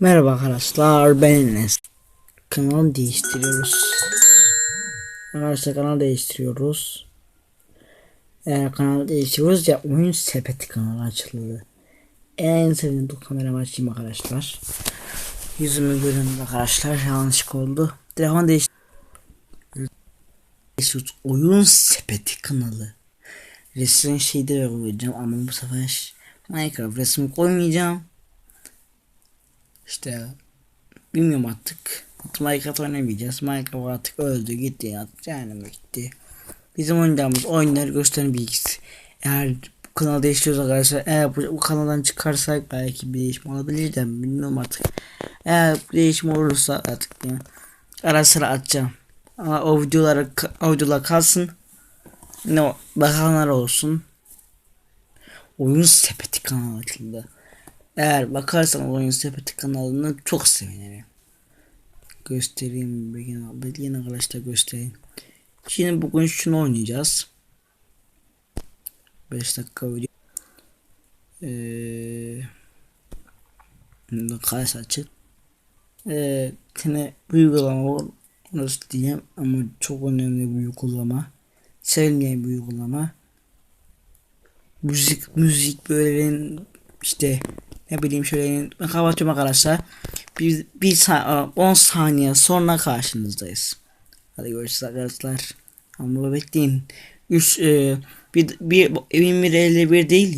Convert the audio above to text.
Merhaba arkadaşlar ben Enes. Kanal değiştiriyoruz. Arkadaşlar kanal değiştiriyoruz. Eğer kanal değiştiriyoruz ya oyun sepeti kanalı açıldı. En sevdiğim bu kameramı açayım arkadaşlar. Yüzümü görün arkadaşlar yanlışlık oldu. Telefon değiş değiştiriyoruz. Oyun sepeti kanalı. Resim şeyde koyacağım ama bu sefer Minecraft resmi koymayacağım. İşte bilmiyorum artık. Minecraft oynamayacağız. Minecraft artık öldü gitti artık cehenneme gitti. Bizim oynayacağımız oyunları gösteren. Eğer bu kanal değiştiriyoruz arkadaşlar. Eğer bu, bu kanaldan çıkarsak belki bir değişim olabilir de bilmiyorum artık. Eğer bir değişim olursa artık yani, ara sıra atacağım. Ama o videolar, o videolar kalsın. Ne o, bakanlar olsun. Oyun sepeti kanalı açıldı. Eğer bakarsan oyun sepeti kanalını çok sevinirim. Göstereyim bir bekleyin arkadaşlar göstereyim. Şimdi bugün şunu oynayacağız. 5 dakika video. Eee Kaç açık. Tane uygulama var. Nasıl diyeyim ama çok önemli bir uygulama. Sevmeyen bir uygulama. Müzik müzik böyle işte ne bileyim şöyle kapatıyorum arkadaşlar. Bir, bir sa 10 saniye sonra karşınızdayız. Hadi görüşürüz arkadaşlar. Ama bekleyin. 3 e, bir, bir, bir, bir, bir değil